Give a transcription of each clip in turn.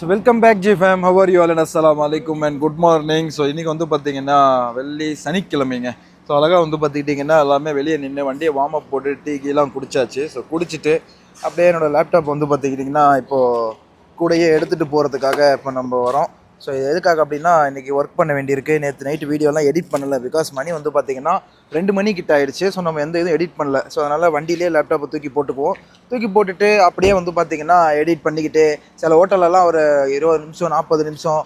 So welcome back G Fame how are you Alan அஸ்லாம் வலைக்கும் and good morning so இன்றைக்கி வந்து பார்த்தீங்கன்னா வெள்ளி சனிக்கிழமைங்க. ஸோ அழகாக வந்து பார்த்துக்கிட்டிங்கன்னா எல்லாமே வெளியே நின்று வண்டியை வார்ம் அப் போட்டு டீ கீலாம் குடிச்சாச்சு. ஸோ குடிச்சிட்டு அப்படியே என்னோடய லேப்டாப் வந்து பார்த்துக்கிட்டிங்கன்னா இப்போது கூடையே எடுத்துகிட்டு போகிறதுக்காக இப்போ நம்ம வரோம். ஸோ இது எதுக்காக அப்படின்னா இன்றைக்கி ஒர்க் பண்ண வேண்டியிருக்கு. நேற்று நைட்டு வீடியோலாம் எடிட் பண்ணல. பிகாஸ் மணி வந்து பார்த்திங்கன்னா ரெண்டு மணி கிட்ட ஆயிடுச்சு. ஸோ நம்ம எந்த இதுவும் எடிட் பண்ணல. ஸோ அதனால் வண்டியிலே லேப்டாப்பை தூக்கி போட்டுக்குவோம். தூக்கி போட்டுட்டு அப்படியே வந்து பார்த்திங்கன்னா எடிட் பண்ணிக்கிட்டு சில ஹோட்டலெல்லாம் ஒரு இருபது நிமிஷம் நாற்பது நிமிஷம்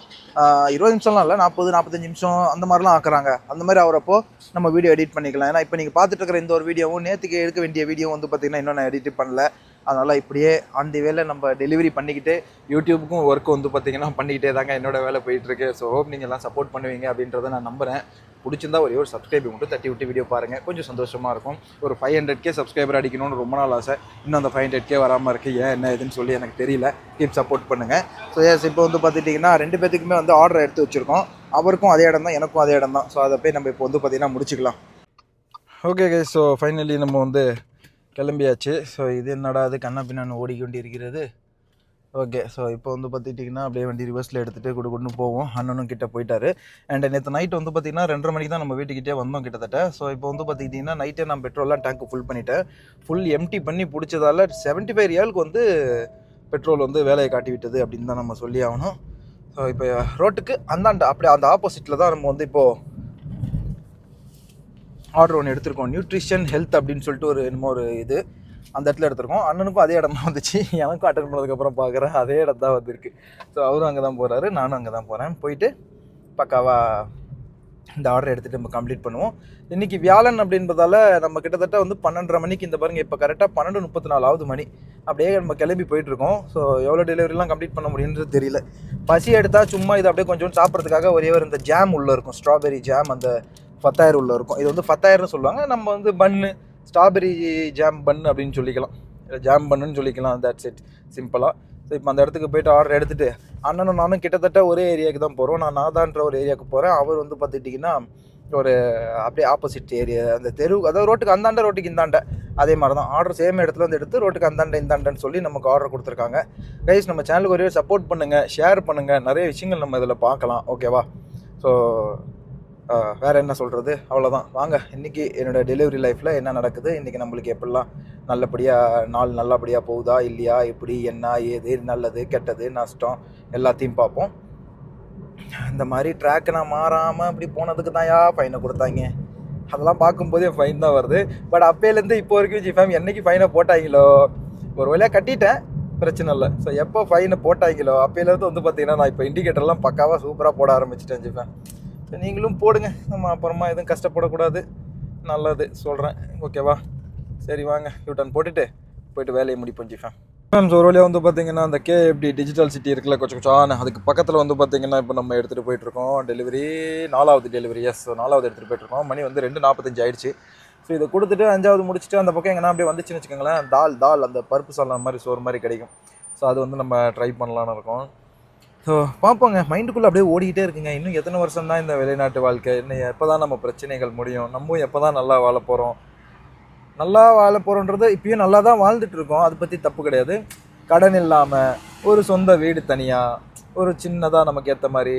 இருபது நிமிஷம்லாம் இல்லை நாற்பது நாற்பத்தஞ்சு நிமிஷம் அந்த மாதிரிலாம் ஆக்குறாங்க. அந்த மாதிரி ஆகிறப்போ நம்ம வீடியோ எடிட் பண்ணிக்கலாம். ஏன்னா இப்போ நீங்கள் பார்த்துட்டு இருக்கிற இந்த ஒரு வீடியோவும் நேற்றுக்கு எடுக்க வேண்டிய வீடியோ வந்து பார்த்திங்கன்னா இன்னும் நான் எடிட் பண்ணல. அதனால் இப்படியே ஆன் தி வேலை நம்ம டெலிவரி பண்ணிக்கிட்டு யூடியூப்புக்கும் ஒர்க் வந்து பார்த்திங்கன்னா பண்ணிக்கிட்டே தாங்க என்னோட வேலை போயிட்டுருக்கு. ஸோ ஹோப் நீங்கள் எல்லாம் சப்போர்ட் பண்ணுவீங்க அப்படின்றத நான் நம்புகிறேன் பிடிச்சிருந்தா ஒரே ஒரு சப்ஸ்கிரைப் மட்டும் தட்டி விட்டு வீடியோ பாருங்கள் கொஞ்சம் சந்தோஷமாக இருக்கும். ஒரு ஃபைவ் ஹண்ட்ரட் கே சப்ஸ்கிரைபர் அடிக்கணும்னு ரொம்ப நாள் ஆசை. இன்னும் அந்த ஃபைவ் ஹண்ட்ரட் கே வராமல் இருக்குது ஏன் என்ன இதுன்னு சொல்லி எனக்கு தெரியல. கீப் சப்போர்ட் பண்ணுங்கள் ஸோ எஸ் இப்போ வந்து பார்த்துட்டிங்கன்னா ரெண்டு பேத்துக்குமே வந்து ஆர்டர் எடுத்து வச்சுருக்கோம். அவருக்கும் அதே இடம் தான் எனக்கும் அதே இடம் தான். ஸோ அதை போய் நம்ம இப்போ வந்து பார்த்திங்கன்னா முடிச்சுக்கலாம். ஓகே கே ஸோ ஃபைனலி நம்ம வந்து கிளம்பியாச்சு. ஸோ இது என்னடா அது கண்ணா பின்னான்னு ஓடிக்கொண்டு இருக்கிறது ஓகே ஸோ இப்போ வந்து பார்த்துட்டிங்கன்னா அப்படியே வண்டி ரிவர்ஸில் எடுத்துகிட்டு கொடு கொண்டு போவோம். அண்ணனும் கிட்ட போயிட்டாரு. அண்ட் நேற்று நைட் வந்து பார்த்திங்கன்னா ரெண்டரை மணிக்கு தான் நம்ம வீட்டுக்கிட்டே வந்தோம் கிட்டத்தட்ட. ஸோ இப்போ வந்து பார்த்துக்கிட்டிங்கன்னா நைட்டே நான் பெட்ரோல்லாம் டேங்க் ஃபுல் பண்ணிட்டேன். ஃபுல் எம்டி பண்ணி பிடிச்சதால செவன்ட்டி ஃபைவ் ரியாலுக்கு வந்து பெட்ரோல் வந்து வேலையை காட்டி விட்டது அப்படின்னு தான் நம்ம சொல்லி ஆகணும். ஸோ இப்போ ரோட்டுக்கு அந்தாண்ட அப்படியே அந்த ஆப்போசிட்டில் தான் நம்ம வந்து இப்போது ஆர்டர் ஒன்று எடுத்திருக்கோம். நியூட்ரிஷன் ஹெல்த் அப்படின்னு சொல்லிட்டு ஒரு என்னமோ ஒரு இது. அந்த இடத்துல எடுத்திருக்கோம். அண்ணனுக்கும் அதே இடம் தான் வந்துச்சு. எனக்கும் அட்டன் பண்ணதுக்கப்புறம் பார்க்குறேன் அதே இடம் தான் வந்திருக்கு. ஸோ அவரும் அங்கே தான் போகிறாரு நானும் அங்கே தான் போகிறேன் போயிட்டு பக்காவாக இந்த ஆர்டர் எடுத்துகிட்டு நம்ம கம்ப்ளீட் பண்ணுவோம். இன்றைக்கி வியாழன் அப்படின்றதால நம்ம கிட்டத்தட்ட வந்து பன்னெண்டரை மணிக்கு இந்த பாருங்கள் இப்போ கரெக்டாக பன்னெண்டு முப்பத்தி நாலாவது மணி. அப்படியே நம்ம கிளம்பி போயிட்டுருக்கோம். ஸோ எவ்வளோ டெலிவரிலாம் கம்ப்ளீட் பண்ண முடியுன்றது தெரியல. பசி எடுத்தால் சும்மா இது அப்படியே கொஞ்சம் சாப்பிட்றதுக்காக ஒரே ஒரு இந்த ஜாம் உள்ளே இருக்கும். ஸ்ட்ராபெரி ஜாம் அந்த பத்தாயிரம் உள்ள இருக்கும். இது வந்து பத்தாயிரம்னு சொல்லுவாங்க. நம்ம வந்து பன்னு ஸ்ட்ராபெரி ஜாம் பன் அப்படின்னு சொல்லிக்கலாம். இல்லை ஜாம் பண்ணுன்னு சொல்லிக்கலாம். தட்ஸ் இட் சிம்பிளாக ஸோ இப்போ அந்த இடத்துக்கு போயிட்டு ஆர்டர் எடுத்துகிட்டு அண்ணனும் நானும் கிட்டத்தட்ட ஒரே ஏரியாவுக்கு தான் போகிறோம் நான் நாதான்ற ஒரு ஏரியாவுக்கு போகிறேன் அவர் வந்து பார்த்துட்டிங்கன்னா ஒரு அப்படியே ஆப்போசிட் ஏரியா அந்த தெரு அதாவது ரோட்டுக்கு அந்தாண்ட ரோட்டுக்கு இந்தாண்ட. அதே மாதிரி தான் ஆர்டர் சேம் இடத்துல வந்து எடுத்து ரோட்டுக்கு அந்தாண்ட இந்தாண்டன்னு சொல்லி நமக்கு ஆர்டர் கொடுத்துருக்காங்க. கைஸ் நம்ம சேனலுக்கு ஒரே சப்போர்ட் பண்ணுங்கள் ஷேர் பண்ணுங்கள் நிறைய விஷயங்கள் நம்ம இதில் பார்க்கலாம். ஓகேவா ஸோ வேறு என்ன சொல்கிறது அவ்வளோதான் வாங்க இன்றைக்கி என்னோடய டெலிவரி லைஃப்பில் என்ன நடக்குது? இன்றைக்கி நம்மளுக்கு எப்படிலாம் நல்லபடியாக நாள் நல்லபடியாக போகுதா? இல்லையா? எப்படி? என்ன? ஏது? நல்லது கெட்டது நஷ்டம்? எல்லாத்தையும் பார்ப்போம். இந்த மாதிரி ட்ராக் நான் மாறாமல் அப்படி போனதுக்கு தான் யா ஃபைனை கொடுத்தாங்க. அதெல்லாம் பார்க்கும்போதே ஃபைன் தான் வருது. பட் அப்போலேருந்து இப்போ வரைக்கும் ஜிஃபேம் என்னைக்கு ஃபைனை போட்டாங்களோ? ஒரு வழியாக கட்டிட்டேன். பிரச்சனை இல்லை. ஸோ எப்போ ஃபைனை போட்டாங்களோ? அப்போலேருந்து வந்து பார்த்தீங்கன்னா நான் இப்போ இண்டிகேட்டர்லாம் பக்காவாக சூப்பராக போட ஆரம்பிச்சிட்டேன் ஜிஃபேம் ஸோ நீங்களும் போடுங்க. நம்ம அப்புறமா எதுவும் கஷ்டப்படக்கூடாது. நல்லது சொல்கிறேன் ஓகேவா சரி வாங்க. யூட்டன் போட்டுட்டு போயிட்டு வேலையை முடிப்போம் ஜிஃபேன் மேம் ஒரு வழியாக வந்து பார்த்தீங்கன்னா அந்த கேஎஃப்டி டிஜிட்டல் சிட்டி இருக்குல்ல கொஞ்சம் கொஞ்சம் அதுக்கு பக்கத்தில் வந்து பார்த்தீங்கன்னா இப்போ நம்ம எடுத்துகிட்டு போயிட்டுருக்கோம். டெலிவரி நாலாவது டெலிவரி எஸ் நாலாவது எடுத்துகிட்டு போயிட்டுருக்கோம். மணி வந்து ரெண்டு நாற்பத்தஞ்சு ஆயிடுச்சு. ஸோ இதை கொடுத்துட்டு அஞ்சாவது முடிச்சுட்டு அந்த பக்கம் எங்கன்னா அப்படியே வந்துச்சுன்னு வச்சுக்கோங்களேன் தால் தால் அந்த பருப்பு சாலம் மாதிரி சோறு மாதிரி கிடைக்கும். ஸோ அது வந்து நம்ம ட்ரை பண்ணலான்னு இருக்கோம். ஸோ பார்ப்போங்க. மைண்டுக்குள்ளே அப்படியே ஓடிக்கிட்டே இருக்குங்க. இன்னும் எத்தனை வருஷம் தான் இந்த வெளிநாட்டு வாழ்க்கை? இன்னும் எப்போ தான் நம்ம பிரச்சனைகள் முடியும்? நம்ம எப்போ தான் நல்லா வாழ போகிறோம் நல்லா வாழ போகிறோன்றது இப்பயும் நல்லா தான் வாழ்ந்துட்டுருக்கோம். அதை பற்றி தப்பு கிடையாது. கடன் இல்லாமல் ஒரு சொந்த வீடு தனியாக ஒரு சின்னதாக நமக்கு ஏற்ற மாதிரி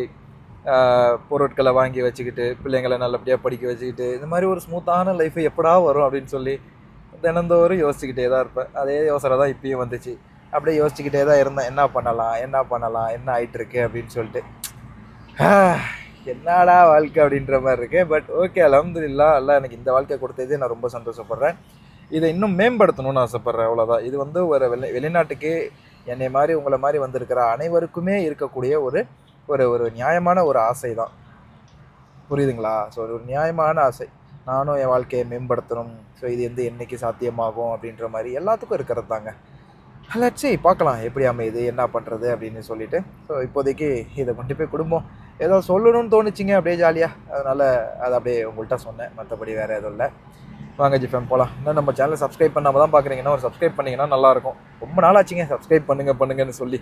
பொருட்களை வாங்கி வச்சுக்கிட்டு பிள்ளைங்களை நல்லபடியாக படிக்க வச்சுக்கிட்டு இந்த மாதிரி ஒரு ஸ்மூத்தான லைஃப் எப்படா வரும் அப்படின்னு சொல்லி தினந்தோறும் யோசிச்சுக்கிட்டே தான் இருப்பேன். அதே யோசனை தான் இப்பயும் வந்துச்சு. அப்படியே யோசிச்சுக்கிட்டே தான் இருந்தேன். என்ன பண்ணலாம்? என்ன பண்ணலாம்? என்ன ஆயிட்டு இருக்கு அப்படின்னு சொல்லிட்டு. என்னடா வாழ்க்கை? அப்படின்ற மாதிரி இருக்கு. பட் ஓகே அலமதுல்லா எல்லாம் எனக்கு இந்த வாழ்க்கை கொடுத்ததே. நான் ரொம்ப சந்தோஷப்படுறேன். இதை இன்னும் மேம்படுத்தணும்னு ஆசைப்பட்றேன். அவ்வளோதான் இது வந்து ஒரு வெளி வெளிநாட்டுக்கு என்னை மாதிரி உங்களை மாதிரி வந்திருக்கிற அனைவருக்குமே இருக்கக்கூடிய ஒரு ஒரு ஒரு நியாயமான ஒரு ஆசை தான். புரியுதுங்களா? ஸோ ஒரு நியாயமான ஆசை. நானும் என் வாழ்க்கையை மேம்படுத்தணும். ஸோ இது வந்து என்னைக்கு சாத்தியமாகும் அப்படின்ற மாதிரி எல்லாத்துக்கும் இருக்கிறது தாங்க. லட்சி பார்க்கலாம். எப்படி அமையுது என்ன பண்ணுறது அப்படின்னு சொல்லிட்டு. ஸோ இப்போதைக்கு இதை கொண்டு போய் குடும்பம். ஏதோ சொல்லணும்னு தோணுச்சிங்க அப்படியே ஜாலியாக அதனால் அதை அப்படியே உங்கள்கிட்ட சொன்னேன். மற்றபடி வேறு எதுவும் இல்லை. வாங்க ஜிஃபேம் போகலாம் இன்னும் நம்ம சேனலை சப்ஸ்கிரைப் பண்ணாமல் தான் பார்க்குறீங்கன்னா ஒரு சப்ஸ்கிரைப் பண்ணிங்கன்னா நல்லாயிருக்கும். ரொம்ப நாள் ஆச்சுங்க சப்ஸ்கிரைப் பண்ணுங்க பண்ணுங்கன்னு சொல்லி.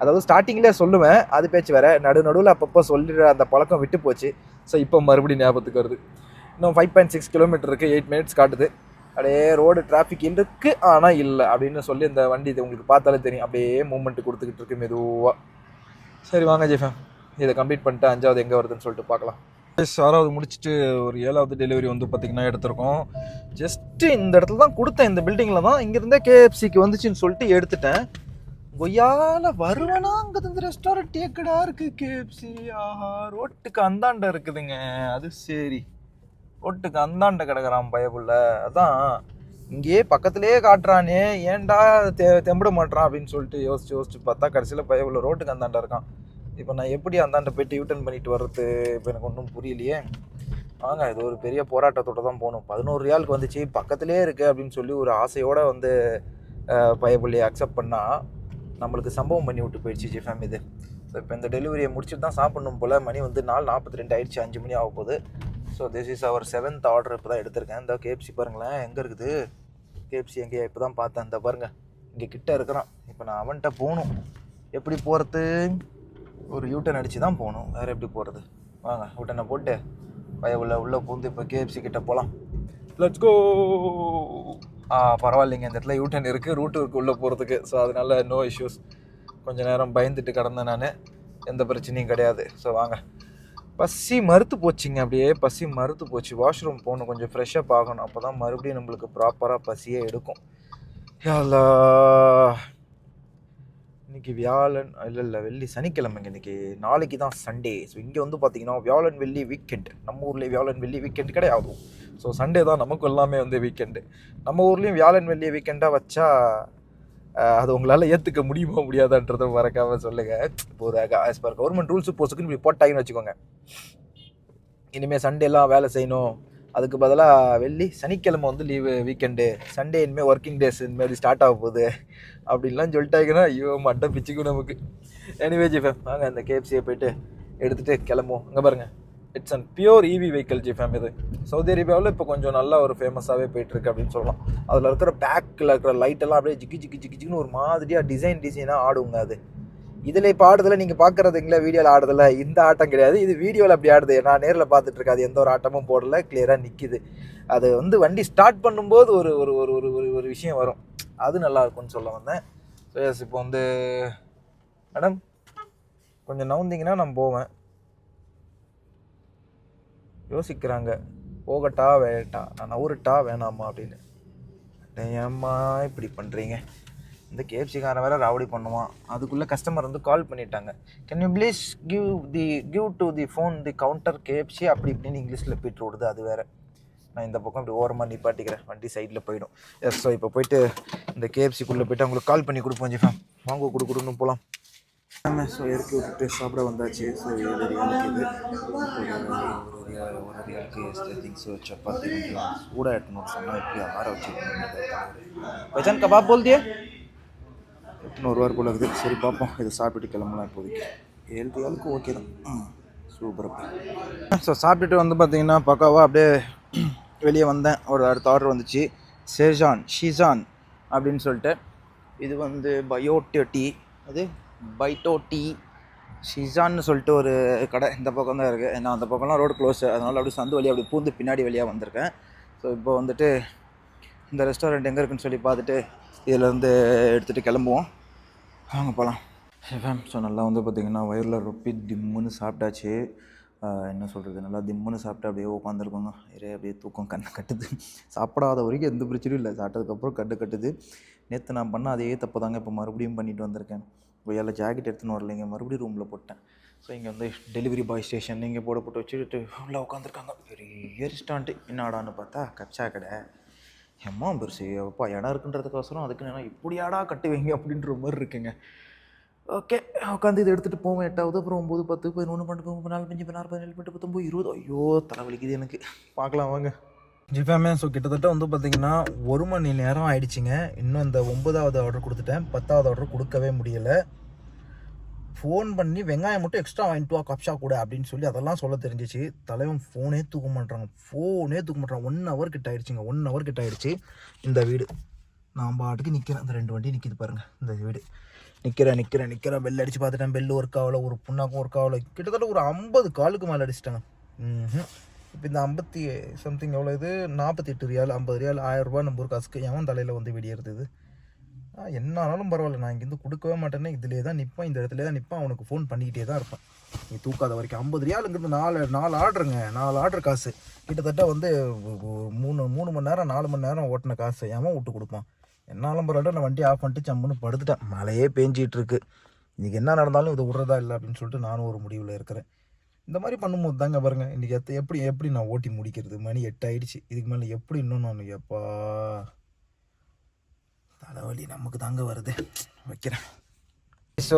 அதாவது ஸ்டார்டிங்கில் சொல்லுவேன். அது பேச்சு வேறு. நடு நடுவில் அப்பப்போ சொல்லிடுற அந்த பழக்கம் விட்டு போச்சு. ஸோ இப்போ மறுபடியும் ஞாபகத்துக்கு வருது. இன்னும் ஃபைவ் பாயிண்ட் சிக்ஸ் கிலோமீட்டருக்கு எயிட் மினிட்ஸ் காட்டுது. அப்படியே ரோடு டிராஃபிக் இருக்கு ஆனால் இல்லை அப்படின்னு சொல்லி இந்த வண்டி இது உங்களுக்கு பார்த்தாலே தெரியும். அப்படியே மூமெண்ட் கொடுத்துக்கிட்டு இருக்கு மெதுவாக சரி வாங்க ஜெஃபம் இதை கம்ப்ளீட் பண்ணிட்டு அஞ்சாவது எங்கே வருதுன்னு சொல்லிட்டு பார்க்கலாம். எஸ் ஆறாவது முடிச்சுட்டு ஒரு ஏழாவது டெலிவரி வந்து பார்த்திங்கன்னா எடுத்திருக்கோம். ஜஸ்ட்டு இந்த இடத்துல தான் கொடுத்தேன். இந்த பில்டிங்கில் தான் இங்கேருந்தே கேஎஃப்சிக்கு வந்துச்சுன்னு சொல்லிட்டு எடுத்துட்டேன். கொய்யால வருவனா அங்கே இந்த ரெஸ்டாரண்ட் எக்கடா இருக்குது கேஎஃப்சி ஆஹா ரோட்டுக்கு அந்தாண்ட இருக்குதுங்க. அது சரி. ரோட்டுக்கு அந்தாண்ட கிடக்குறான் பயபுள்ள. அதான் இங்கேயே பக்கத்துலேயே காட்டுறானே ஏன்டா தெ தெம்பிட மாட்றான் அப்படின்னு சொல்லிட்டு யோசிச்சு யோசிச்சு பார்த்தா கடைசியில் பயபுள்ள ரோட்டுக்கு அந்தாண்ட இருக்கான். இப்போ நான் எப்படி அந்தாண்ட போய் யூட்டன் பண்ணிட்டு வர்றது? இப்போ எனக்கு ஒன்றும் புரியலையே. வாங்க இது ஒரு பெரிய போராட்டத்தோடு தான் போகணும். பதினோரு ரியாலுக்கு வந்துச்சு பக்கத்துலேயே இருக்குது அப்படின்னு சொல்லி ஒரு ஆசையோடு வந்து பயபுள்ளையை அக்செப்ட் பண்ணால் நம்மளுக்கு சம்பவம் பண்ணி விட்டு போயிடுச்சு ஜிஃபேம் இது. ஸோ இப்போ இந்த டெலிவரியை முடிச்சுட்டு தான் சாப்பிடணும் போல். மணி வந்து நாலு நாற்பத்தி ரெண்டு ஆயிடுச்சு அஞ்சு மணி ஆக போகுது so this is our seventh order இப்போ தான் எடுத்திருக்கேன். இந்த கேஎஃப்சி பாருங்களேன் எங்கே இருக்குது? கேஎஃப்சி எங்கேயா? இப்போ தான் பார்த்தேன். இந்த பாருங்கள் இங்கே கிட்ட இருக்கிறான். இப்போ நான் அவன்கிட்ட போகணும். எப்படி போகிறது ஒரு யூட்டன் அடித்து தான் போகணும். வேறு எப்படி போகிறது வாங்க யூட்டனை போட்டு பய உள்ள உள்ளே பூந்து இப்போ கேஎஃப்சி கிட்ட போகலாம் லெட்ஸ் கோ ஆ பரவாயில்லைங்க. இந்த இடத்துல யூட்டன் இருக்குது ரூட்டு இருக்குது உள்ளே போகிறதுக்கு ஸோ அதனால நோ இஷ்யூஸ் கொஞ்ச நேரம் பயந்துட்டு கிடந்தேன் நான். எந்த பிரச்சனையும் கிடையாது. ஸோ வாங்க. பசி மறுத்து போச்சுங்க அப்படியே பசி மறுத்து போச்சு. வாஷ்ரூம் போகணும் கொஞ்சம் ஃப்ரெஷ்ஷாக பார்க்கணும். அப்போ தான் மறுபடியும் நம்மளுக்கு ப்ராப்பராக பசியே எடுக்கும். யாழ்லா. இன்னைக்கு வியாழன் இல்லை இல்லை வெள்ளி சனிக்கிழமைங்க இன்றைக்கி நாளைக்கு தான் சண்டே ஸோ இங்கே வந்து பார்த்தீங்கன்னா வியாழன் வெள்ளி வீக்கெண்ட் நம்ம ஊர்லேயே வியாழன் வெள்ளி வீக்கெண்ட் கிடையாது. ஸோ சண்டே தான் நமக்கு எல்லாமே வந்து வீக்கெண்டு நம்ம ஊர்லேயும் வியாழன் வெள்ளி வீக்கெண்டாக வச்சா அது உங்களால் ஏற்றுக்க முடியுமா முடியாதான்றத மறக்காமல் சொல்லுங்கள் இப்போ ஒரு ஆஸ் பர் கவர்மெண்ட் ரூல்ஸ் போஸ்ட்டுக்குன்னு இப்படி போட்டாங்கன்னு வச்சுக்கோங்க. இனிமேல் சண்டேலாம் வேலை செய்யணும். அதுக்கு பதிலாக வெள்ளி சனிக்கிழமை வந்து லீவு வீக்கெண்டு சண்டே இனிமேல் ஒர்க்கிங் டேஸ் இனிமேல் ஸ்டார்ட் ஆக போகுது. அப்படின்லாம் சொல்லிட்டாங்கன்னா ஐயோ மட்டை பிச்சுக்கும் நமக்கு. எனிவே வாங்க அந்த கேஎஃப்சியை போயிட்டு எடுத்துகிட்டு கிளம்புவோம். அங்கே பாருங்கள் it's and pure EV vehicle ஜிஃபேம் இது. சவுதி அரேபியாவில் இப்போ கொஞ்சம் நல்லா ஒரு ஃபேமஸாகவே போயிட்டுருக்கு அப்படின்னு சொல்லலாம். அதில் இருக்கிற பேக்கில் இருக்கிற லைட்டெல்லாம் அப்படியே ஜிக்கி ஜிக்கி ஜிக்கி ஜிக்கின்னு ஒரு மாதிரியாக டிசைன் டிசைனாக ஆடுங்க அது. இதில் இப்போ ஆடுதில் நீங்கள் பார்க்குறதுங்களா வீடியோவில் ஆடுதில்ல இந்த ஆட்டம் கிடையாது. இது வீடியோவில் அப்படி ஆடுது. நான் நேரில் பார்த்துட்டு அது எந்த ஒரு ஆட்டமும் போடல. கிளியராக நிற்கிது அது வந்து வண்டி ஸ்டார்ட் பண்ணும்போது ஒரு ஒரு ஒரு ஒரு ஒரு ஒரு விஷயம் வரும். அது நல்லா இருக்கும்னு சொல்ல வந்தேன். ஸோ எஸ் இப்போ வந்து மேடம் கொஞ்சம் நவுந்திங்கன்னா நான் போவேன். யோசிக்கிறாங்க. போகட்டா வேட்டா நான் நவுருட்டா வேணாமா அப்படின்னு. ஏம்மா இப்படி பண்ணுறீங்க இந்த கேஎஃப்சிக்காரன் வேறு ராவடி பண்ணுவான். அதுக்குள்ளே கஸ்டமர் வந்து கால் பண்ணிட்டாங்க. Can you please give the give to the phone the counter KFC அப்படி இப்படின்னு இங்கிலீஷில் போயிட்டு விடுது அது வேறு. நான் இந்த பக்கம் இப்படி ஓரமாக நிப்பாட்டிக்கிறேன் வண்டி சைடில் போயிடும். எஸ் ஸோ இப்போ போயிட்டு இந்த கேஎஃப்சிக்குள்ளே போயிட்டு அவங்களுக்கு கால் பண்ணி கொடுப்போம் ஜிஃபேம் வாங்க கொடு போகலாம் ஆமாம் ஸோ இறக்கி விட்டுட்டு சாப்பிட வந்தாச்சு. ஸோ இது ரியாலுக்கு இது ஒரு திங்ஸ் சப்பாத்தி கூட சூடாக எட்டணும்னு சொன்னால் எப்படி ஆற வச்சுருக்கணும் கபாப் போல் தியே? எட்நூறுவா போல இருக்குது. சரி பார்ப்போம். இதை சாப்பிட்டு கிளம்பலாம் இப்போதைக்கு. ஏழு ரியாலுக்கு ஓகே தான். சூப்பர் ஸோ சாப்பிட்டுட்டு வந்து பார்த்தீங்கன்னா பக்காவாக அப்படியே வெளியே வந்தேன். ஒரு அடுத்த ஆர்டர் வந்துச்சு. ஷேஜான் ஷிசான் அப்படின்னு சொல்லிட்டு. இது வந்து பயோட்டோ டீ. அது பைட்டோ டீ ஷிசான்னு சொல்லிட்டு ஒரு கடை இந்த பக்கம் தான் இருக்குது நான் அந்த பக்கம்லாம் ரோடு க்ளோஸ் அதனால் அப்படியே சந்து வழியாக அப்படி பூந்து பின்னாடி வழியாக வந்திருக்கேன். ஸோ இப்போ வந்துட்டு இந்த ரெஸ்டாரண்ட் எங்கே இருக்குன்னு சொல்லி பார்த்துட்டு இதிலேருந்து எடுத்துகிட்டு கிளம்புவோம். வாங்க போகலாம் எஃப்எம் ஸோ நல்லா வந்து பார்த்திங்கன்னா வயரில் ரொப்பி திம்முன்னு சாப்பிட்டாச்சு. என்ன சொல்கிறது நல்லா திம்முன்னு சாப்பிட்டு அப்படியே உட்காந்துருக்கோங்க. நிறைய அப்படியே தூக்கம் கண்ணு கட்டுது. சாப்பிடாத வரைக்கும் எந்த பிரச்சனையும் இல்லை. சாப்பிட்டதுக்கப்புறம் கட்டு கட்டுது. நேற்று நான் பண்ண அதே தப்பு தாங்க. இப்போ மறுபடியும் பண்ணிட்டு வந்திருக்கேன். கொய்யால ஜாக்கெட் எடுத்துன்னு வரலைங்க. மறுபடியும் ரூமில் போட்டேன். ஸோ இங்கே வந்து டெலிவரி பாய் ஸ்டேஷன் இங்கே போட போட்டு வச்சுட்டு உள்ளே உட்காந்துருக்காங்க பெரிய ரெஸ்டாரண்ட்டு என்னடான்னு பார்த்தா கச்சா கடை. எம்மா பெருசு அப்பா இடம் இருக்குன்றதுக்கோசரம் அதுக்கு நான் இப்படியாடா கட்டுவீங்க அப்படின்ற மாதிரி இருக்குங்க. ஓகே உட்காந்து இதை எடுத்துகிட்டு போவோம் எட்டாவது அப்புறம் ஒம்பது பத்து பதினொன்று பன்னெண்டு பதிமூணு நாலு அஞ்சு பதினாறு பதினேழு பதினெட்டு பத்தொம்பது இருபது. ஐயோ தலைவலிக்குது எனக்கு. பார்க்கலாம் வாங்க. ஜிஃபேமே ஸோ கிட்டத்தட்ட வந்து பார்த்தீங்கன்னா ஒரு மணி நேரம் ஆயிடுச்சுங்க. இன்னும் இந்த ஒன்பதாவது ஆர்டர் கொடுத்துட்டேன். பத்தாவது ஆர்டர் கொடுக்கவே முடியலை. ஃபோன் பண்ணி வெங்காயம் மட்டும் எக்ஸ்ட்ரா வாங்கிட்டு வா கப்ஷா கூட அப்படின்னு சொல்லி அதெல்லாம் சொல்ல தெரிஞ்சிச்சு. தலைவன் ஃபோனே தூக்க மாட்டாங்க ஃபோனே தூக்க மாட்டாங்க ஒன் ஹவர் கிட்ட ஆயிடுச்சுங்க. ஒன் ஹவர் கிட்ட ஆயிடுச்சு. இந்த வீடு. நான் பாட்டுக்கு நிற்கிறேன் இந்த ரெண்டு வண்டி நிற்கிது பாருங்க. இந்த வீடு. நிற்கிறேன் நிற்கிறேன் நிற்கிறேன் பெல் அடித்து பார்த்துட்டேன். பெல் ஒர்க் ஆகல ஒரு புண்ணாக்கும் ஒர்க் ஆகல கிட்டத்தட்ட ஒரு ஐம்பது காலுக்கு மேலே அடிச்சிட்டாங்க. ம் இப்போ இந்த ஐம்பத்தி சம்திங் எவ்வளோ இது? நாற்பத்தி எட்டு ரியால் ஐம்பது ரியால் ஆயிரரூபா நம்ம ஒரு காசுக்கு எவன் தலையில் வந்து வெடியறது இது? என்ன ஆனாலும் பரவாயில்ல. நான் இங்கேருந்து கொடுக்கவே மாட்டேன்னு இதிலே தான் நிற்பேன் இந்த இடத்துல தான் நிற்பேன் அவனுக்கு ஃபோன் பண்ணிக்கிட்டே தான் இருப்பேன். நீ தூக்காத வரைக்கும் ஐம்பது ரியாலுங்கிறது நாலு நாலு ஆர்டருங்க நாலு ஆர்டர் காசு. கிட்டத்தட்ட வந்து மூணு மூணு மணி நேரம் நாலு மணி நேரம் ஓட்டின காசு. ஏமா விட்டு கொடுப்பான்? என்னாலும் பரவாயில்ல. நான் வண்டி ஆஃப் பண்ணிட்டு சம்முன்னு படுத்துட்டேன். மழையே பேஞ்சிட்டு இருக்கு. என்ன நடந்தாலும் இதை விட்றதா இல்லை அப்படின்னு சொல்லிட்டு நானும் ஒரு முடிவில் இருக்கிறேன். இந்த மாதிரி பண்ணும்போது தாங்க பாருங்க இன்றைக்கி எத்த எப்படி எப்படி நான் ஓட்டி முடிக்கிறது? மணி எட்டாயிடுச்சு. இதுக்கு மேலே எப்படி இன்னும் நான் எப்பா? தலைவலி நமக்கு தாங்க வருது. வைக்கிறேன்.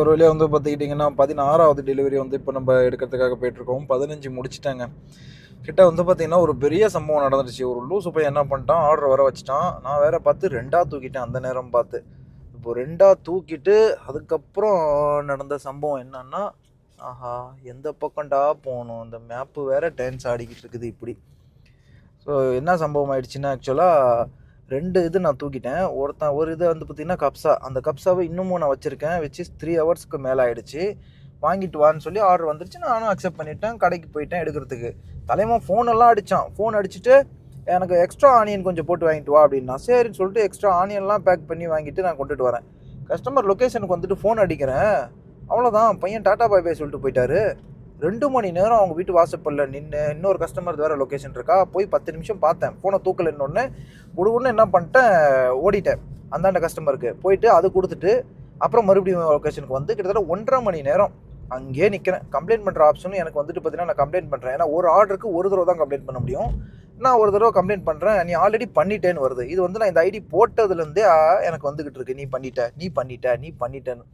ஒரு வழியாக வந்து பார்த்துக்கிட்டிங்கன்னா பதினாறாவது டெலிவரி வந்து இப்போ நம்ம எடுக்கிறதுக்காக போயிட்டுருக்கோம். பதினஞ்சு முடிச்சிட்டாங்க. கிட்ட வந்து பார்த்தீங்கன்னா ஒரு பெரிய சம்பவம் நடந்துருச்சு. ஒரு லூசு போய் என்ன பண்ணிட்டான்? ஆர்டர் வர வச்சுட்டான். நான் வேற பார்த்து ரெண்டாக தூக்கிட்டேன் அந்த நேரம் பார்த்து. இப்போ ரெண்டாக தூக்கிட்டு அதுக்கப்புறம் நடந்த சம்பவம் என்னன்னா ஆஹா எந்த பக்கம்டா போகணும்? இந்த மேப்பு வேற டான்ஸ் ஆடிக்கிட்டு இருக்குது இப்படி. ஸோ என்ன சம்பவம் ஆயிடுச்சுன்னா ஆக்சுவலாக ரெண்டு இது நான் தூக்கிட்டேன். ஒருத்தன் ஒரு இது வந்து பார்த்திங்கன்னா கப்ஸா அந்த கப்ஸாவை இன்னமும் நான் வச்சுருக்கேன் வச்சு த்ரீ ஹவர்ஸ்க்கு மேலே ஆகிடுச்சு வாங்கிட்டு வான்னு சொல்லி ஆர்டர் வந்துருச்சு. நானும் அக்செப்ட் பண்ணிட்டேன். கடைக்கு போயிட்டேன் எடுக்கிறதுக்கு. தலைவன் ஃபோனெல்லாம் அடித்தான் ஃபோன் அடிச்சுட்டு எனக்கு எக்ஸ்ட்ரா ஆனியன் கொஞ்சம் போட்டு வாங்கிட்டு வா அப்படின்னா. சரின்னு சொல்லிட்டு எக்ஸ்ட்ரா ஆனியன்லாம் பேக் பண்ணி வாங்கிட்டு நான் கொண்டுட்டு வரேன். கஸ்டமர் லொக்கேஷனுக்கு வந்துட்டு ஃபோன் அடிக்கிறேன். அவ்வளோதான் பையன் டாட்டா பாய் பாய் சொல்லிட்டு போயிட்டாரு. ரெண்டு மணி நேரம் அவங்க வீட்டு வாசப்பல்ல நின்று இன்னொரு கஸ்டமர் வேறு லொக்கேஷன் இருக்கா? போய் பத்து நிமிஷம் பார்த்தேன். ஃபோனை தூக்கலன்னொன்னே உடனே என்ன பண்ணிட்டேன் ஓடிட்டேன். அந்தாண்ட கஸ்டமருக்கு போயிட்டு அது கொடுத்துட்டு அப்புறம் மறுபடியும் லொக்கேஷனுக்கு வந்து கிட்டத்தட்ட ஒன்றரை மணி நேரம் அங்கேயே நிற்கிறேன் கம்ப்ளைண்ட் பண்ணுற ஆப்ஷனும் எனக்கு வந்துட்டு பார்த்தீங்கன்னா நான் கம்ப்ளைண்ட் பண்ணுறேன் ஏன்னா ஒரு ஆர்டருக்கு ஒரு தடவை தான் கம்ப்ளைண்ட் பண்ண முடியும். நான் ஒரு தடவை கம்ப்ளைண்ட் பண்ணுறேன் நீ ஆல்ரெடி பண்ணிட்டேன்னு வருது. இது வந்து நான் இந்த ஐடி போட்டதுலேருந்தே எனக்கு வந்துக்கிட்டு இருக்கு. நீ பண்ணிட்ட நீ பண்ணிட்ட நீ பண்ணிட்டேன்னு.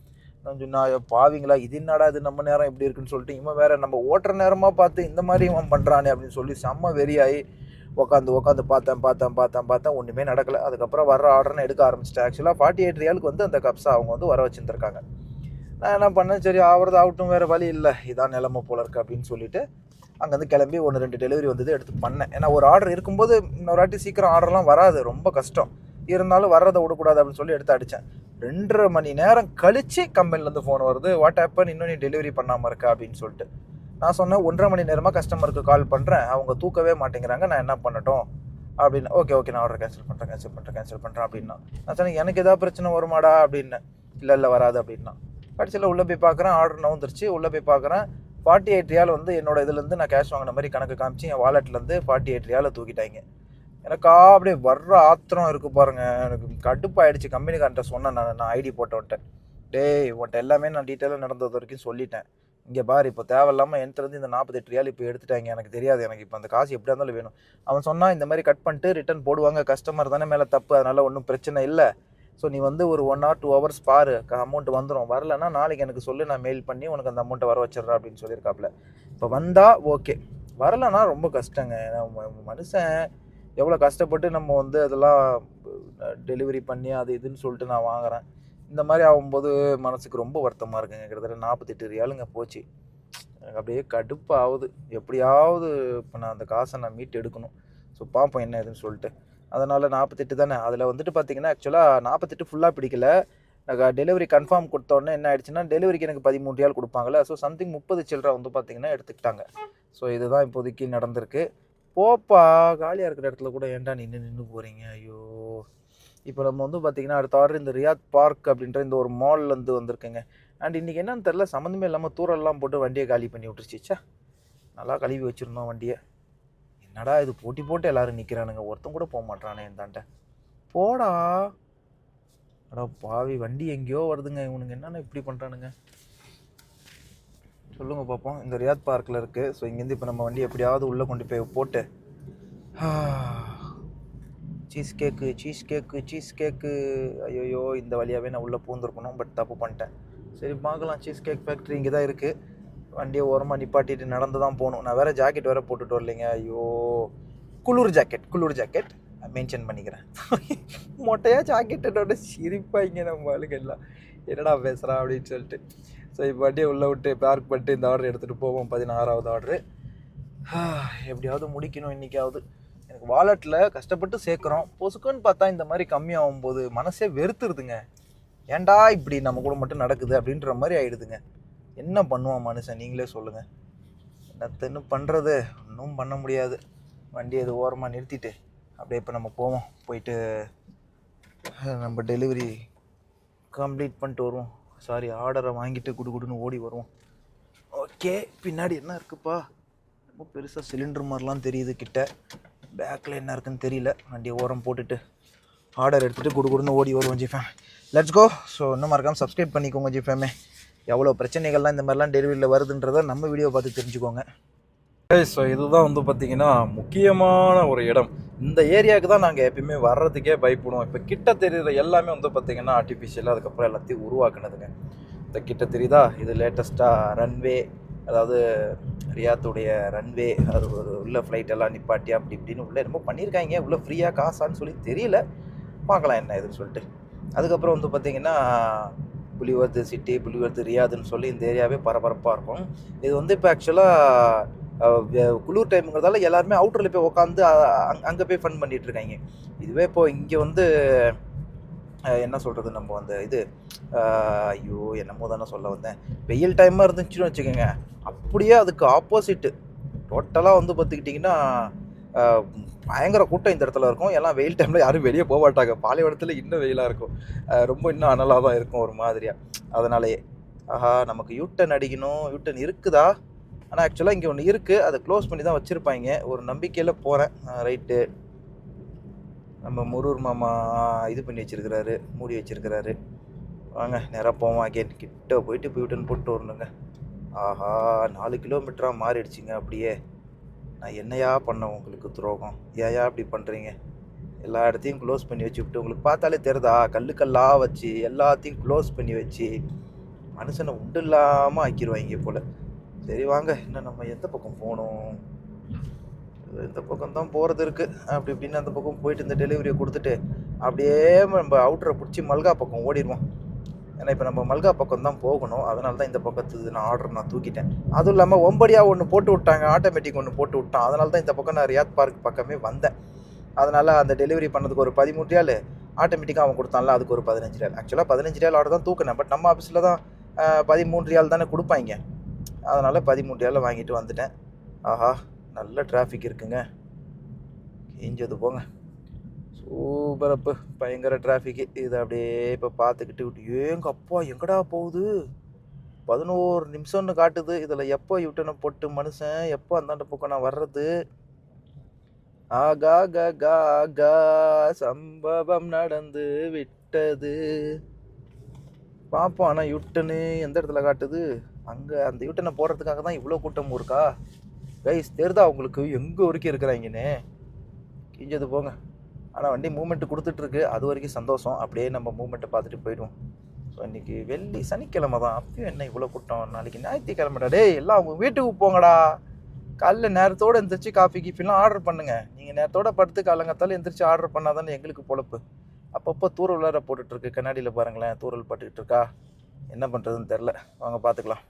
நான் சொன்னா பாவிங்களா? இது என்னடா இது? நம்ம நேரம் இப்படி இருக்குன்னு சொல்லிட்டு இவன் வேற நம்ம ஓட்டுற நேரமாக பார்த்து இந்த மாதிரி இவன் பண்ணுறானே அப்படின்னு சொல்லி செம்ம வெறியாகி உட்காந்து உட்காந்து பார்த்தேன் பார்த்தேன் பார்த்தேன் பார்த்தேன். ஒன்றுமே நடக்கலை. அதுக்கப்புறம் வர ஆர்டர்னு எடுக்க ஆரம்பிச்சிட்டேன். ஆக்சுவலாக ஃபார்ட்டி எயிட் ரியாலுக்கு வந்து அந்த கப்ஸா அவங்க வந்து வர வச்சுருந்துருக்காங்க. நான் என்ன பண்ணேன்? சரி ஆகிறது ஆகட்டும் வேறு வழி இல்லை. இதான் நிலமை போல இருக்கு அப்படின்னு சொல்லிட்டு அங்கேருந்து கிளம்பி ஒன்று ரெண்டு டெலிவரி வந்தது எடுத்து பண்ணேன். ஏன்னா ஒரு ஆர்டர் இருக்கும்போது இன்னொரு வாட்டி சீக்கிரம் ஆர்டர்லாம் வராது. ரொம்ப கஷ்டம். இருந்தாலும் வர்றதை விடக்கூடாது அப்படின்னு சொல்லி எடுத்து அடித்தேன் ரெண்டரை மணி நேரம் கழித்து கம்பெனிலேருந்து ஃபோன் வருது. வாட் ஆப்பன் இன்னும் நீ டெலிவரி பண்ணாமல் இருக்க அப்படின்னு சொல்லிட்டு. நான் சொன்னேன் ஒன்றரை மணி நேரமாக கஸ்டமருக்கு கால் பண்ணுறேன் அவங்க தூக்கவே மாட்டேங்கிறாங்க. நான் என்ன பண்ணட்டும்? அப்படின்னு. ஓகே ஓகே நான் ஆர்டர் கேன்சல் பண்ணுறேன் கேன்சல் பண்ணுறேன் கேன்சல் பண்ணுறேன் அப்படின்னா. நான் சொன்னேன் எனக்கு எதாவது பிரச்சனை வருமாடா? அப்படின்னு. இல்லை இல்லை வராது அப்படின்னா. கடைசியில் உள்ளே போய் பார்க்குறேன் ஆர்டர் நவுந்துருச்சு உள்ளே போய் பார்க்குறேன் ஃபார்ட்டி எயிட் ரியால் வந்து என்னோட இதுலேருந்து நான் கேஷ் வாங்கின மாதிரி கணக்கு காமிச்சு என் வாலெட்லேருந்து ஃபார்ட்டி எயிட் ரியாலை தூக்கிட்டாங்க. எனக்கா அப்படியே வர்ற ஆத்திரம் இருக்குது பாருங்கள் எனக்கு கடுப்பாயிடுச்சு. கம்பெனிக்கார்ட்ட சொன்னேன் நான். நான் ஐடி போட்டவன்ட்ட டேய் உன்ட்ட எல்லாமே நான் டீட்டெயிலாக நடந்தது வரைக்கும் சொல்லிட்டேன். இங்கே பாரு இப்போ தேவையில்லாமல் என்கிட்டருந்து இந்த நாற்பத்தெட்டு ரியால் இப்போ எடுத்துட்டாங்க. எனக்கு தெரியாது. எனக்கு இப்போ அந்த காசு எப்படியா இருந்தாலும் வேணும். அவன் சொன்னால் இந்த மாதிரி கட் பண்ணிட்டு ரிட்டர்ன் போடுவாங்க. கஸ்டமர் தானே மேலே தப்பு. அதனால் ஒன்றும் பிரச்சனை இல்லை. ஸோ நீ வந்து ஒரு ஒன் ஆர் டூ ஹவர்ஸ் பாரு. அமௌண்ட் வந்துடும் வரலன்னா நாளைக்கு எனக்கு சொல்லு. நான் மெயில் பண்ணி உனக்கு அந்த அமௌண்ட்டை வர வச்சிடுறேன். அப்படின்னு சொல்லியிருக்காப்புல இப்போ வந்தால் ஓகே வரலன்னா ரொம்ப கஷ்டங்க. ஏன்னா மனுஷன். எவ்வளோ கஷ்டப்பட்டு நம்ம வந்து அதெல்லாம் டெலிவரி பண்ணி அது இதுன்னு சொல்லிட்டு நான் வாங்குறேன். இந்த மாதிரி ஆகும்போது மனசுக்கு ரொம்ப வருத்தமாக இருக்குங்க. கிட்டத்தட்ட நாற்பத்தெட்டு ரியாலுங்க போச்சு. எனக்கு அப்படியே கடுப்பாகுது. எப்படியாவது இப்போ நான் அந்த காசை நான் மீட்டு எடுக்கணும். ஸோ பார்ப்போம் என்ன இதுன்னு சொல்லிட்டு. அதனால் நாற்பத்தெட்டு தானே. அதில் வந்துட்டு பார்த்தீங்கன்னா ஆக்சுவலாக நாற்பத்தெட்டு ஃபுல்லாக பிடிக்கல. டெலிவரி கன்ஃபார்ம் கொடுத்தோன்னே என்ன ஆயிடுச்சுன்னா டெலிவரிக்கு எனக்கு பதிமூன்று ரியால் கொடுப்பாங்களே ஸோ சம்திங் முப்பது சில்லரை வந்து பார்த்தீங்கன்னா எடுத்துக்கிட்டாங்க. ஸோ இதுதான் இப்போதைக்கு நடந்திருக்கு. போப்பா காலியாக இருக்கிற இடத்துல கூட ஏன்டா நின்று நின்று போகிறீங்க ஐயோ. இப்போ நம்ம வந்து பார்த்தீங்கன்னா அடுத்த ஆர்டர் இந்த ரியாத் பார்க் அப்படின்ற இந்த ஒரு மால்லேருந்து வந்திருக்கேங்க. அண்ட் இன்றைக்கி என்னன்னு தெரில சம்மந்தமே இல்லாமல் தூரெல்லாம் போட்டு வண்டியை காலி பண்ணி விட்டுருச்சுச்சா நல்லா கழுவி வச்சுருந்தோம் வண்டியை. என்னடா இது போட்டி போட்டு எல்லாரும் நிற்கிறானுங்க ஒருத்தன் கூட போக மாட்டானே இந்தாண்ட. போடா. அடா பாவி வண்டி எங்கேயோ வருதுங்க. இவனுங்க என்னென்ன இப்படி பண்ணுறானுங்க சொல்லுங்கள் பார்ப்போம் இந்த ரியாத் பார்க்கில் இருக்குது ஸோ இங்கேருந்து இப்போ நம்ம வண்டி எப்படியாவது உள்ளே கொண்டு போய் போட்டு cheese cake cheese cake cheese cake ஐயோயோ இந்த வழியாகவே நான் உள்ளே பூந்துருக்கணும் பட் தப்பு பண்ணிட்டேன். சரி பார்க்கலாம். சீஸ் கேக் ஃபேக்ட்ரி இங்கே தான் இருக்குது வண்டியை ஓரமாக நிப்பாட்டிட்டு நடந்து தான் போகணும். நான் வேறு ஜாக்கெட் வேறு போட்டுட்டு வரலைங்க ஐயோ குளிர் ஜாக்கெட் குளிர் ஜாக்கெட் மென்ஷன் பண்ணிக்கிறேன். மொட்டையாக ஜாக்கெட்டோட சிரிப்பாங்க நம்ம ஆளுங்க எல்லாம். என்னடா பேசுகிறா அப்படின்னு சொல்லிட்டு. ஸோ இப்போ வண்டியை உள்ளே விட்டு பார்க் பண்ணிட்டு இந்த ஆர்டர் எடுத்துகிட்டு போவோம். பதினாறாவது ஆர்டரு எப்படியாவது முடிக்கணும் இன்றைக்காவது எனக்கு வாலெட்டில் கஷ்டப்பட்டு சேர்க்குறோம். பொசுக்குன்னு பார்த்தா இந்த மாதிரி கம்மியாகும் போது மனசே வெறுத்துருதுங்க. ஏண்டா இப்படி நம்ம கூட மட்டும் நடக்குது அப்படின்ற மாதிரி ஆயிடுதுங்க. என்ன பண்ணுவான் மனுஷன்? நீங்களே சொல்லுங்கள் என்னத்தன்னு பண்ணுறது ஒன்றும் பண்ண முடியாது. வண்டியை இது ஓரமாக நிறுத்திட்டு அப்படியே இப்போ நம்ம போவோம். போயிட்டு நம்ம டெலிவரி கம்ப்ளீட் பண்ணிட்டு வருவோம். சாரி ஆர்டரை வாங்கிட்டு குடு குடுன்னு ஓடி வருவோம். ஓகே பின்னாடி என்ன இருக்குப்பா? ரொம்ப பெருசாக சிலிண்டர் மாதிரிலாம் தெரியுது கிட்ட. பேக்கில் என்ன இருக்குன்னு தெரியல. வண்டியை ஓரம் போட்டுட்டு ஆர்டர் எடுத்துகிட்டு குடு குடுன்னு ஓடி வருவோம் ஜிஃபேம் லெட்ஸ் கோ ஸோ இன்னும் மறக்காமல் சப்ஸ்கிரைப் பண்ணிக்கோங்க ஜிஃபேமே எவ்வளோ பிரச்சனைகள்லாம் இந்த மாதிரிலாம் டெலிவரியில் வருதுன்றதை நம்ம வீடியோ பார்த்து தெரிஞ்சுக்கோங்க. ஸோ இதுதான் வந்து பார்த்திங்கன்னா முக்கியமான ஒரு இடம். இந்த ஏரியாவுக்கு தான் நாங்கள் எப்பயுமே வர்றதுக்கே பயப்படுவோம். இப்போ கிட்ட தெரியுற எல்லாமே வந்து பார்த்தீங்கன்னா ஆர்டிஃபிஷியலாக அதுக்கப்புறம் எல்லாத்தையும் உருவாக்குனதுங்க. இந்த கிட்ட தெரியுதா? இது லேட்டஸ்ட்டாக ரன்வே அதாவது ரியாத்துடைய ரன்வே அது ஒரு உள்ள ஃப்ளைட் எல்லாம் நிப்பாட்டி அப்படி இப்படின்னு உள்ளே என்னமோ பண்ணியிருக்காங்க. உள்ளே ஃப்ரீயாக காசான்னு சொல்லி தெரியல. பார்க்கலாம் என்ன இதுன்னு சொல்லிட்டு. அதுக்கப்புறம் வந்து பார்த்தீங்கன்னா புலிவர்து சிட்டி புலிவர்து ரியாதுன்னு சொல்லி இந்த ஏரியாவே பரபரப்பாக இருக்கும். இது வந்து இப்போ ஆக்சுவலாக குளிர் டைமுங்கிறதால எல்லாருமே அவுட்டரில் போய் உட்காந்து அங்கே போய் ஃபன் பண்ணிகிட்டு இருக்காங்க. இதுவே இப்போது இங்கே வந்து என்ன சொல்கிறது நம்ம அந்த இது ஐயோ என்னமோ தானே சொல்ல வந்தேன். வெயில் டைமாக இருந்துச்சுன்னு வச்சுக்கோங்க. அப்படியே அதுக்கு ஆப்போசிட்டு டோட்டலாக வந்து பார்த்துக்கிட்டிங்கன்னா பயங்கர கூட்டம் இந்த இடத்துல இருக்கும். எல்லாம் வெயில் டைமில் யாரும் வெளியே போக மாட்டாங்க. பாலைவனத்தில் இன்னும் வெயிலாக இருக்கும். ரொம்ப இன்னும் அனலாக தான் இருக்கும் ஒரு மாதிரியாக அதனாலேயே ஆஹா நமக்கு யூட்டன் அடிக்கணும். யூட்டன் இருக்குதா? ஆனால் ஆக்சுவலாக இங்கே ஒன்று இருக்குது அதை க்ளோஸ் பண்ணி தான் வச்சுருப்பாங்க. ஒரு நம்பிக்கையில் போகிறேன் ரைட்டு நம்ம முரூர் மாமா இது பண்ணி வச்சிருக்கிறாரு. மூடி வச்சுருக்கிறாரு. வாங்க நேராக போவோம் அகேன் கிட்ட போயிட்டு போய் போட்டு வரணுங்க. ஆஹா நாலு கிலோமீட்டராக மாறிடுச்சிங்க அப்படியே. நான் என்னையா பண்ணேன் உங்களுக்கு துரோகம்? ஏயா இப்படி பண்ணுறீங்க எல்லா இடத்தையும் க்ளோஸ் பண்ணி வச்சு விட்டு உங்களுக்கு பார்த்தாலே தெரியுதா? கல்லு கல்லாக வச்சு எல்லாத்தையும் க்ளோஸ் பண்ணி வச்சு மனுஷனை உண்டு இல்லாமல் ஆக்கிடுவாங்க போல். சரி வாங்க இன்னும் நம்ம எந்த பக்கம் போகணும்? இந்த பக்கம் தான் போகிறது இருக்குது அப்படி இப்படின்னு அந்த பக்கம் போயிட்டு இந்த டெலிவரியை கொடுத்துட்டு அப்படியே நம்ம அவுட்டரை பிடிச்சி மல்கா பக்கம் ஓடிடுவோம். ஏன்னா இப்போ நம்ம மல்கா பக்கம் தான் போகணும். அதனால தான் இந்த பக்கத்து நான் ஆர்டர் நான் தூக்கிட்டேன். அதுவும் இல்லாமல் ஒம்படியாக ஒன்று போட்டு விட்டாங்க. ஆட்டோமேட்டிக் ஒன்று போட்டு விட்டான். அதனால தான் இந்த பக்கம் நான் ரியாத் பார்க் பக்கமே வந்தேன். அதனால் அந்த டெலிவரி பண்ணதுக்கு ஒரு பதிமூணு ரியால் ஆட்டோமேட்டிக்காக அவன் கொடுத்தான்ல அதுக்கு ஒரு பதினஞ்சு ரியால் ஆக்சுவலாக பதினஞ்சு ரியால் ஆர்டர் தான் தூக்கினேன். பட் நம்ம ஆஃபீஸில் தான் பதிமூன்று பதிமூணு ரியால் தானே கொடுப்பாங்க. அதனால் பதிமூணு வாங்கிட்டு வந்துட்டேன். ஆஹா நல்ல டிராஃபிக் இருக்குங்க. கிஞ்சது போங்க. சூப்பர் அப்பு பயங்கர டிராஃபிக்கு இதை அப்படியே இப்போ பார்த்துக்கிட்டு விட்டு ஏங்க அப்பா எங்கடா போகுது? பதினோரு நிமிஷம்னு காட்டுது. இதில் எப்போ யூட்டனை போட்டு மனுஷன் எப்போ அந்தாண்ட பக்கம் நான் வர்றது? ஆகா க கா கா சம்பவம் நடந்து விட்டது. பார்ப்போம் ஆனால் யூட்டனு எந்த இடத்துல காட்டுது? அங்கே அந்த யூட்டனை போடுறதுக்காக தான் இவ்வளோ கூட்டம் இருக்கா கைஸ் தெரிதா உங்களுக்கு? எங்கே வரைக்கும் இருக்கிறாங்கன்னு கிஞ்சது போங்க. ஆனால் வண்டி மூமெண்ட்டு கொடுத்துட்ருக்கு. அது வரைக்கும் சந்தோஷம். அப்படியே நம்ம மூமெண்ட்டை பார்த்துட்டு போயிடுவோம். ஸோ இன்றைக்கி வெள்ளி சனிக்கிழமை தான். அப்பயும் என்ன இவ்வளோ கூட்டம்? நாளைக்கு ஞாயிற்றுக்கிழமைடா. டே எல்லாம் அவங்க வீட்டுக்கு போங்கடா. காலைல நேரத்தோடு எந்திரிச்சு காஃபி கீஃபிலாம் ஆர்டர் பண்ணுங்கள் நீங்கள் நேரத்தோட படுத்து காலங்கத்தால எந்திரிச்சு ஆர்டர் பண்ணால் தானே எங்களுக்கு பொழப்பு. அப்பப்போ தூரல் வேற போட்டுட்ருக்கு. கண்ணாடியில் பாருங்களேன் தூரல் பட்டுக்கிட்டு இருக்கா? என்ன பண்ணுறதுன்னு தெரில வாங்க பார்த்துக்கலாம்.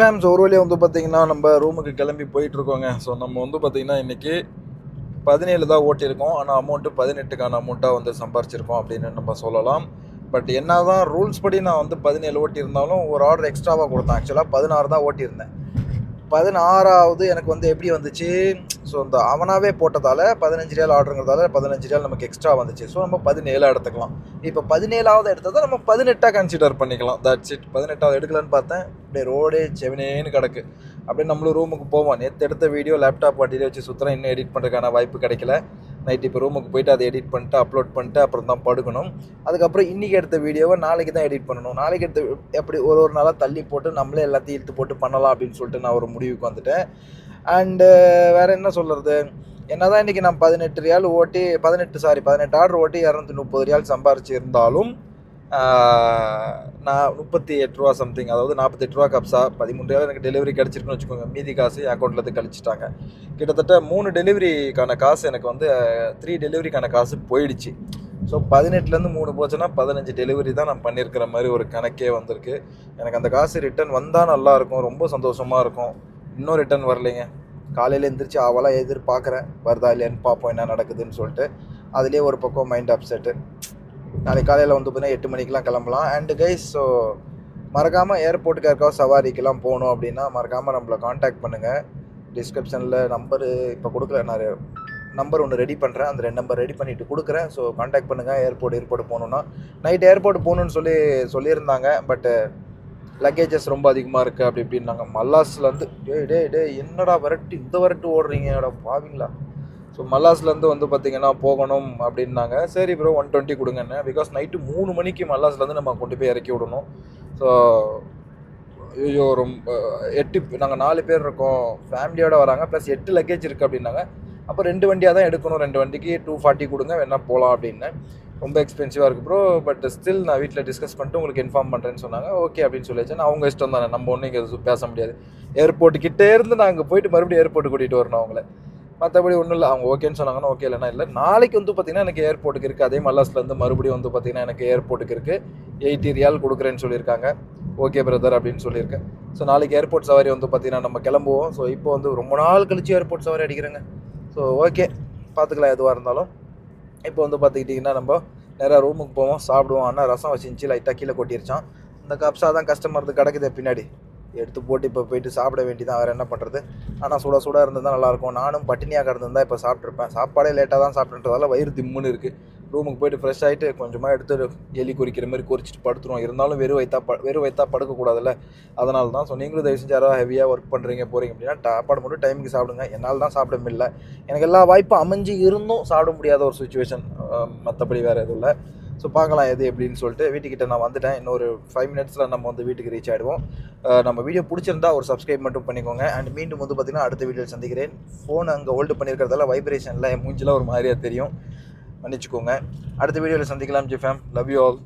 மேம் ஒரு வழியாக வந்து பார்த்தீங்கன்னா நம்ம ரூமுக்கு கிளம்பி போயிட்டுருக்கோங்க. ஸோ நம்ம வந்து பார்த்திங்கன்னா இன்றைக்கி பதினேழு தான் ஓட்டியிருக்கோம். ஆனால் அமௌண்ட்டு பதினெட்டுக்கான அமௌண்ட்டாக வந்து சம்பாரிச்சிருக்கோம் அப்படின்னு நம்ம சொல்லலாம். பட் என்ன தான் ரூல்ஸ் படி நான் வந்து பதினேழு ஓட்டியிருந்தாலும் ஒரு ஆர்டர் எக்ஸ்ட்ராவாக கொடுத்தேன். ஆக்சுவலாக பதினாறு தான் ஓட்டியிருந்தேன். பதினாறாவது எனக்கு வந்து எப்படி வந்துச்சு? ஸோ இந்த அவனாவே போட்டதால் பதினஞ்சு ரியால் ஆர்டருங்கிறதால பதினஞ்சு ரியால் நமக்கு எக்ஸ்ட்ரா வந்துச்சு. ஸோ நம்ம பதினேழாக எடுத்துக்கலாம். இப்போ பதினேழாவது எடுத்ததை நம்ம பதினெட்டாக கன்சிடர் பண்ணிக்கலாம். தட்ஸ் இட் பதினெட்டாவது எடுக்கலான்னு பார்த்தேன். அப்படியே ரோடே செவனேன்னு கிடக்கு. அப்படியே நம்மளும் ரூமுக்கு போவோம். நேற்று எடுத்த வீடியோ லேப்டாப் வண்டியிலே வச்சு சுற்றுறேன் இன்னும் எடிட் பண்ணுறதுக்கான வாய்ப்பு கிடைக்கல. நைட் இப்போ ரூமுக்கு போயிட்டு அதை எடிட் பண்ணிட்டு அப்லோட் பண்ணிட்டு அப்புறம் தான் படுக்கணும். அதுக்கப்புறம் இன்றைக்கி எடுத்த வீடியோவை நாளைக்கு தான் எடிட் பண்ணணும். நாளைக்கு எடுத்த எப்படி ஒரு ஒரு நாளாக தள்ளி போட்டு நம்மளே எல்லாத்தையும் இழுத்து போட்டு பண்ணலாம் அப்படின்னு சொல்லிட்டு நான் ஒரு முடிவுக்கு வந்துட்டேன். அண்டு வேறு என்ன சொல்கிறது என்ன தான் இன்றைக்கி நான் பதினெட்டு ரியால் ஓட்டி பதினெட்டு சாரி பதினெட்டு ஆர்டர் ஓட்டி இரநூத்தி முப்பது ரியால் சம்பாரிச்சு இருந்தாலும் நான் முப்பத்தி எட்டு ரூபா சம்திங் அதாவது நாற்பத்தெட்டு ரூபா கப்ஸா பதிமூணு எனக்கு டெலிவரி கிடச்சிருக்குன்னு வச்சுக்கோங்க. மீதி காசு என் அக்கௌண்ட்லேருந்து கழிச்சிட்டாங்க. கிட்டத்தட்ட மூணு டெலிவரிக்கான காசு எனக்கு வந்து த்ரீ டெலிவரிக்கான காசு போயிடுச்சு. ஸோ பதினெட்டுலேருந்து மூணு போச்சுன்னா பதினஞ்சு டெலிவரி தான் நான் பண்ணியிருக்கிற மாதிரி ஒரு கணக்கே வந்திருக்கு. எனக்கு அந்த காசு ரிட்டர்ன் வந்தால் நல்லாயிருக்கும் ரொம்ப சந்தோஷமாக இருக்கும். இன்னும் ரிட்டர்ன் வரலைங்க. காலையில் எழுந்திரிச்சு அவளாக எதிர்பார்க்குறேன். வருதா இல்லையான்னு பார்ப்போம் என்ன நடக்குதுன்னு சொல்லிட்டு. அதுலேயே ஒரு பக்கம் மைண்ட் அப்செட்டு நாளைக்கு காலையில் வந்து பார்த்தீங்கன்னா எட்டு மணிக்கெலாம் கிளம்பலாம். அண்டு கைஸ் ஸோ மறக்காமல் ஏர்போர்ட்டுக்கு யாருக்காவது சவாரிக்கெலாம் போகணும் அப்படின்னா மறக்காமல் நம்மளை காண்டாக்ட் பண்ணுங்கள் டிஸ்கிரிப்ஷனில் நம்பரு இப்போ கொடுக்கல நான் நம்பர் ஒன்று ரெடி பண்ணுறேன் அந்த ரெண்டு நம்பர் ரெடி பண்ணிவிட்டு கொடுக்குறேன். ஸோ காண்டாக்ட் பண்ணுங்கள் ஏர்போர்ட் ஏர்போர்ட் போகணுன்னா நைட் ஏர்போர்ட் போகணுன்னு சொல்லி சொல்லியிருந்தாங்க. பட்டு லக்கேஜஸ் ரொம்ப அதிகமாக இருக்குது அப்படி இப்படின்னாங்க. மல்லாஸ்லேருந்து டேய் டேய் டே என்னடா வரட்டு இந்த வரட்டு ஓடுறீங்கடா பாவீங்களா? ஸோ மல்லாஸ்லேருந்து வந்து பார்த்தீங்கன்னா போகணும் அப்படின்னாங்க. சரி ப்ரோ ஒன் டுவெண்ட்டி கொடுங்கன்னு. பிகாஸ் நைட்டு மூணு மணிக்கு மல்லாஸ்லேருந்து நம்ம கொண்டு போய் இறக்கி விடணும். ஸோ ஐயோ ரொம்ப எட்டு நாங்கள் நாலு பேர் இருக்கோம். ஃபேமிலியோடு வராங்க. ப்ளஸ் எட்டு லக்கேஜ் இருக்குது அப்படின்னாங்க. அப்போ ரெண்டு வண்டியாக தான் எடுக்கணும். ரெண்டு வண்டிக்கு டூ ஃபார்ட்டி கொடுங்க. வேணா போகலாம் அப்படின்னு. ரொம்ப எக்ஸ்பென்சிவாக இருக்குது ப்ரோ பட் ஸ்டில் நான் வீட்டில் டிஸ்கஸ் பண்ணிட்டு உங்களுக்கு இன்ஃபார்ம் பண்ணுறேன்னு சொன்னாங்க. ஓகே அப்படின்னு சொல்லியாச்சு. நான் அவங்க இஷ்டம் தானே. நம்ம ஒன்றும் இங்கே பேச முடியாது. ஏர்போர்ட் கிட்டே இருந்து நாங்கள் போயிட்டு மறுபடியும் ஏர்போர்ட் கூட்டிகிட்டு வரணும் அவங்கள. மற்றபடி ஒன்றும் இல்லை. அவங்க ஓகேன்னு சொன்னாங்கன்னா ஓகே இல்லைனா இல்லை. நாளைக்கு வந்து பார்த்தீங்கன்னா எனக்கு ஏர்போர்ட்டுக்கு இருக்குது அதே மல்லாஸ்லேருந்து மறுபடியும் வந்து பார்த்தீங்கன்னா எனக்கு ஏர்போர்ட்டுக்கு இருக்குது எயிட்டி ரியால் கொடுக்குறேன்னு சொல்லியிருக்காங்க. ஓகே பிரதர் அப்படின்னு சொல்லியிருக்கேன். ஸோ நாளைக்கு ஏர்போர்ட் சவாரி வந்து பார்த்தீங்கன்னா நம்ம கிளம்புவோம். ஸோ இப்போ வந்து ரொம்ப நாள் கழிச்சு ஏர்போர்ட் சவாரி அடிக்கிறேங்க. ஸோ ஓகே பார்த்துக்கலாம் எதுவாக இருந்தாலும். இப்போ வந்து பார்த்துக்கிட்டிங்கன்னா நம்ம நேராக ரூமுக்கு போவோம். சாப்பிடுவோம். ஆனால் ரசம் வச்சிருந்துச்சு லைட்டாக கீழே கொட்டிருச்சான். இந்த கப்ஸா தான் கஸ்டமருக்கு கிடக்குது பின்னாடி. எடுத்து போட்டு இப்போ போயிட்டு சாப்பிட வேண்டியதான் வேறு என்ன பண்ணுறது ஆனால் சுட சுட இருந்தது நல்லாயிருக்கும் நானும் பட்டினியாக கிடந்திருந்தா இப்போ சாப்பிட்ருப்பேன் சாப்பாடே லேட்டாக தான் சாப்பிட்டுன்றதால வயிறு திம்முன்னு இருக்குது ரூமுக்கு போயிட்டு ஃப்ரெஷ் ஆகிட்டு கொஞ்சமாக எடுத்து எலி குறிக்கிற மாதிரி குறிச்சிட்டு படுத்துருவோம். இருந்தாலும் வெறும் வைத்தா ப வெறும் வைத்தா படுக்கக்கூடாதுல்ல. அதனால தான் ஸோ நீங்களும் தயவு செஞ்சு யாராவது ஹெவியாக ஒர்க் பண்ணுறீங்க போகிறீங்க அப்படின்னா சாப்பாடு மட்டும் டைமுக்கு சாப்பிடுங்க. என்னால் தான் சாப்பிட முடியல. எனக்கு எல்லா வாய்ப்பும் அமைஞ்சு இருந்தும் சாப்பிட முடியாத ஒரு சுச்சுவேஷன் மற்றபடி வேறு எதுவும் இல்லை. ஸோ பார்க்கலாம் எது எப்படின்னு சொல்லிட்டு வீட்டுக்கிட்ட நான் வந்துட்டேன். இன்னொரு ஃபைவ் மினிட்ஸில் நம்ம வந்து வீட்டுக்கு ரீச் ஆகிடுவோம் நம்ம வீடியோ பிடிச்சிருந்தா ஒரு சப்ஸ்கிரைப் மட்டும் பண்ணிக்கோங்க. அண்ட் மீண்டும் வந்து பார்த்திங்கன்னா அடுத்த வீடியோ சந்திக்கிறேன். ஃபோன் அங்கே ஹோல்டு பண்ணியிருக்கிறதால வைப்ரேஷனில் என் மூஞ்சிலாம் ஒரு மாதிரியாக தெரியும். மன்னிச்சுக்கோங்க. அடுத்த வீடியோவில் சந்திக்கலாம் ஜிஃபேம் லவ் யூ ஆல்